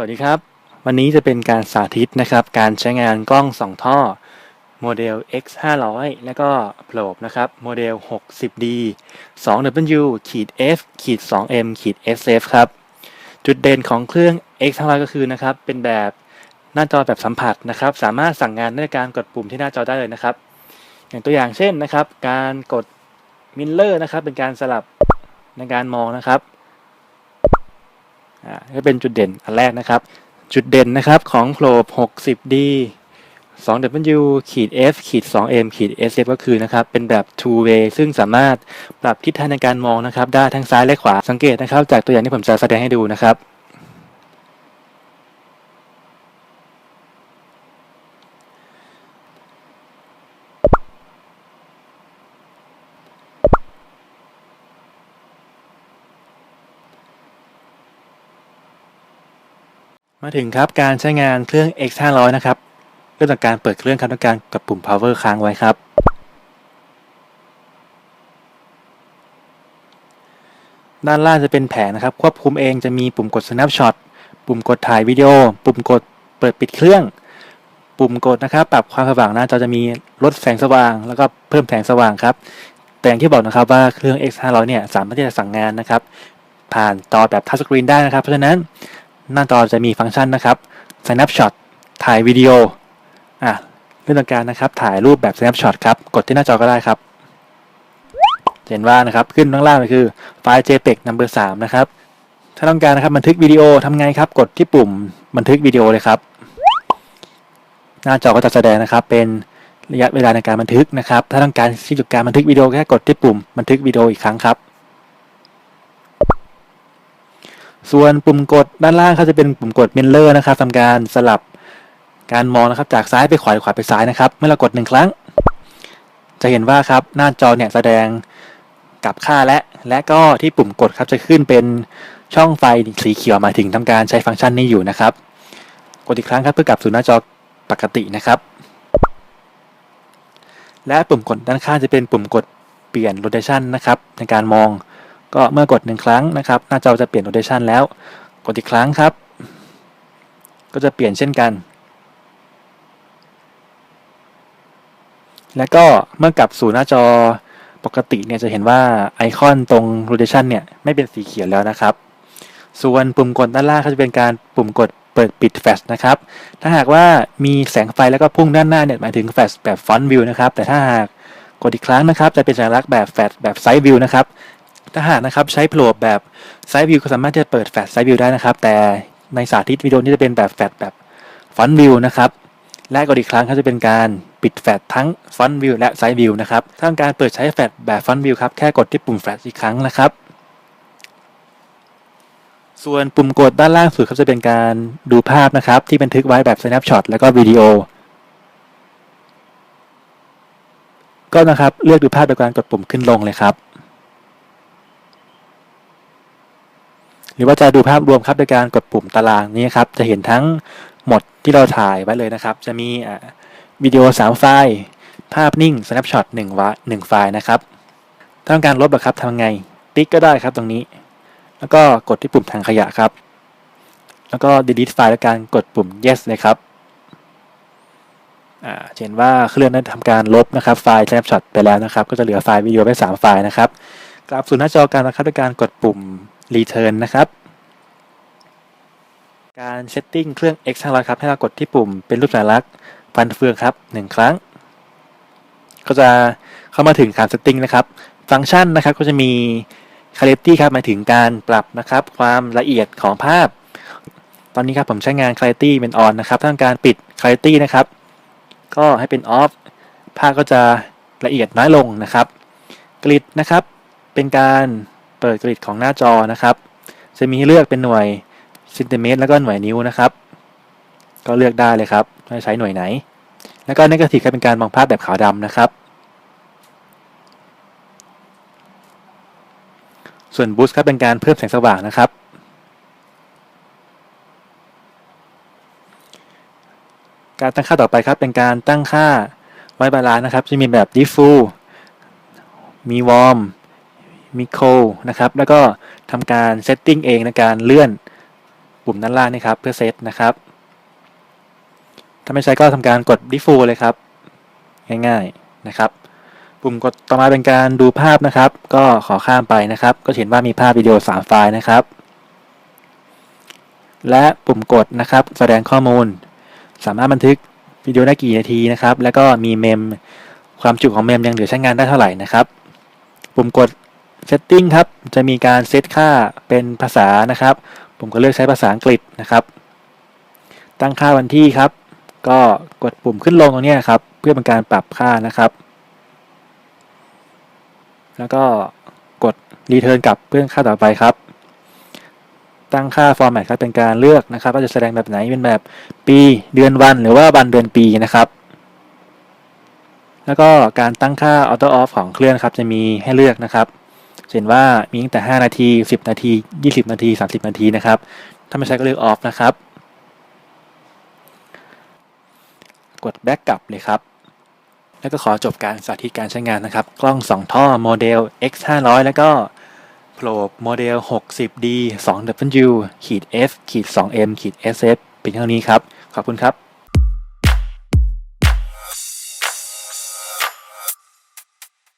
สวัสดีครับ วันนี้จะเป็นการสาธิตนะครับ การใช้งานกล้อง2ท่อ โมเดล X 500แล้วก็โ r o b e นะครับโมเดล 60D 2W ขีด F ขีด 2M ขีด SF ครับ จุดเด่นของเครื่อง X 500ก็คือนะครับ เป็นแบบหน้าจอแบบสัมผัสนะครับ สามารถสั่งงานด้วยการกดปุ่มที่หน้าจอได้เลยนะครับ อย่างตัวอย่างเช่นนะครับ การกดมิลเลอร์นะครับ เป็นการสลับในการมองนะครับ อ่าก็เป็นจุดเด่นอันแรกนะครับ จุดเด่นนะครับของโคลบ 60D 2W ขีด F ขีด 2M ขีด SF ก็คือนะครับ เป็นแบบ two way ซึ่งสามารถปรับทิศทางในการมองนะครับ ได้ทั้งซ้ายและขวา สังเกตนะครับ จากตัวอย่างที่ผมจะแสดงให้ดูนะครับ มาถึงครับการใช้งานเครื่อง X 500นะครับเริ่มจากการเปิดเครื่องครับด้วยการกดปุ่ม power ค้างไว้ครับ ด้านล่างจะเป็นแผงนะครับ ควบคุมเองจะมีปุ่มกด snapshot ปุ่มกดถ่ายวิดีโอ ปุ่มกดเปิดปิดเครื่อง ปุ่มกดนะครับ ปรับความสว่างหน้าจอจะมีลดแสงสว่าง แล้วก็เพิ่มแสงสว่างครับ แต่อย่างที่บอกนะครับว่าเครื่อง X 500เนี่ยสามารถที่จะสั่งงานนะครับ ผ่านจอแบบทัชสกรีนได้นะครับ เพราะฉะนั้น หน้าจอจะมีฟังก์ชันนะครับ snapshot ถ่ายวิดีโออะเรื่องการนะครับ ถ่ายรูปแบบ snapshot ครับ กดที่หน้าจอก็ได้ครับเห็นว่านะครับขึ้นข้างล่างเลยคือไฟล์ JPEG number 3นะครับ ถ้าต้องการนะครับบันทึกวิดีโอทำไงครับ กดที่ปุ่มบันทึกวิดีโอเลยครับ หน้าจอก็จะแสดงนะครับ เป็นระยะเวลาในการบันทึกนะครับ ถ้าต้องการที่จุดการบันทึกวิดีโอแค่กดที่ปุ่มบันทึกวิดีโออีกครั้งครับ ส่วนปุ่มกดด้านล่างเขาจะเป็นปุ่มกด Mirror นะครับทำการสลับการมองนะครับจากซ้ายไปขวาขวาไปซ้ายนะครับ เมื่อเรากดหนึ่งครั้ง จะเห็นว่าครับหน้าจอเนี่ยแสดงกับค่าและและก็ที่ปุ่มกดครับจะขึ้นเป็นช่องไฟสีเขียวหมายถึงทำการใช้ฟังก์ชันนี้อยู่นะครับ กดอีกครั้งครับเพื่อกลับสู่หน้าจอปกตินะครับ และปุ่มกดด้านข้างจะเป็นปุ่มกดเปลี่ยนโ o เ a ชันนะครับในการมอง ก็เมื่อกดหนึ่งครั้งนะครับหน้าจอจะเปลี่ยนโ o เ a ชันแล้ว กดอีกครั้งครับ ก็จะเปลี่ยนเช่นกัน แล้วก็เมื่อกลับสู่หน้าจอปกติเนี่ยจะเห็นว่าไอคอนตรง rotation เนี่ยไม่เป็นสีเขียวแล้วนะครับ ส่วนปุ่มกดด้านล่างก็จะเป็นการปุ่มกดเปิดปิดแฟลชนะครับ ถ้าหากว่ามีแสงไฟแล้วก็พุ่งด้านหน้าเนี่ยหมายถึงแฟลชแบบฟอนต์วิวนะครับ แต่ถ้าหากกดอีกครั้งนะครับ จะเป็นสัญลักษณ์แบบแฟลชแบบไซด์วิวนะครับ ถ้าหากนะครับใช้โผล่แบบไซด์วิวก็สามารถจะเปิดแฟลชไซด์วิวได้นะครับ แต่ในสาธิตวิดีโอนี้จะเป็นแบบแฟลชแบบฟอนต์วิวนะครับและกดอีกครั้งก็จะเป็นการปิดแฟลชทั้งฟอนต์วิวและไซด์วิวนะครับถ้าต้องการเปิดใช้แฟลชแบบฟอนต์วิวครับแค่กดที่ปุ่มแฟลชอีกครั้งนะครับส่วนปุ่มกดด้านล่างสุดครับจะเป็นการดูภาพนะครับ ที่บันทึกไว้แบบ snapshot แล้วก็วิดีโอ ก็นะครับเลือกดูภาพโดยการกดปุ่มขึ้นลงเลยครับ หรือว่าจะดูภาพรวมครับโดยการกดปุ่มตารางนี้ครับ จะเห็นทั้งหมดที่เราถ่ายไว้เลยนะครับ จะมีวิดีโอ 3 ไฟล์ ภาพนิ่ง snapshot 1วะ1ไฟล์นะครับ ถ้าต้องการลบครับทำไง ติ๊กก็ได้ครับตรงนี้ แล้วก็กดที่ปุ่มถังขยะครับ แล้วก็ delete ไฟล์ด้วยการกดปุ่ม yes เลยครับเห็นว่าเครื่องนั้นทำการลบนะครับไฟล์ snapshot ไปแล้วนะครับ ก็จะเหลือไฟล์วิดีโอไว้3ไฟล์นะครับกลับสู่หน้าจอกันนะครับด้วยการกดปุ่ม return นะครับ การเซตติ้งเครื่อง X 500ครับให้เรากดที่ปุ่มเป็นรูปสัญลักษณ์ฟันเฟืองครับ 1 ครั้ง ก็จะเข้ามาถึงการเซตติ้งนะครับ ฟังก์ชันนะครับก็จะมี Clarity ครับหมายถึงการปรับนะครับ ความละเอียดของภาพ ตอนนี้ครับผมใช้งาน Clarity เป็น on นะครับถ้าต้องการปิด Clarity นะครับ ก็ให้เป็น off ภาพก็จะละเอียดน้อยลงนะครับ กริดนะครับ เป็นการ เปิดกริดของหน้าจอนะครับ จะมีเลือกเป็นหน่วยเซนติเมตรแล้วก็หน่วยนิ้วนะครับ ก็เลือกได้เลยครับว่าใช้หน่วยไหน แล้วก็นกาทีฟก็เป็นการมองภาพแบบขาวดำนะครับ ส่วนบูสต์ครับเป็นการเพิ่มแสงสว่างนะครับ การตั้งค่าต่อไปครับเป็นการตั้งค่าไว้บาลานนะครับ จะมีแบบ diffuse มี warm มี cold นะครับแล้วก็ทำการ setting เองในการเลื่อนปุ่มด้านล่างนี่ครับเพื่อเซตนะครับ ถ้าไม่ใช้ก็ทำการกด default เลยครับ ง่ายๆนะครับ ปุ่มกดต่อมาเป็นการดูภาพนะครับ ก็ขอข้ามไปนะครับ ก็เห็นว่ามีภาพวิดีโอ 3 ไฟล์นะครับ และปุ่มกดนะครับ แสดงข้อมูล สามารถบันทึกวิดีโอได้กี่นาทีนะครับ แล้วก็มีเมมความจุของเมมยังเหลือใช้งานได้เท่าไหร่นะครับ ปุ่มกด setting ครับจะมีการเซตค่าเป็นภาษานะครับ ผมก็เลือกใช้ภาษาอังกฤษนะครับ ตั้งค่าวันที่ครับ ก็กดปุ่มขึ้นลงตรงนี้ครับ เพื่อเป็นการปรับค่านะครับ แล้วก็กด return กลับเพื่อค่าต่อไปครับ ตั้งค่า format ครับเป็นการเลือกนะครับ ว่าจะแสดงแบบไหนเป็นแบบปีเดือนวันหรือว่าวันเดือนปีนะครับแล้วก็การตั้งค่า auto off ของเครื่องครับ จะมีให้เลือกนะครับ เช่นว่ามีตั้งแต่ 5 นาที 10 นาที 20 นาที 30 นาทีนะครับ ถ้าไม่ใช้ก็เลือก off นะครับ กด back กลับเลยครับ แล้วก็ขอจบการสาธิตการใช้งานนะครับ กล้อง 2 ท่อโมเดล X 5 0 0แล้วก็โปรโมเดล 60D 2W ขีด F ขีด 2M ขีด SF เป็นเท่านี้ครับ ขอบคุณครับ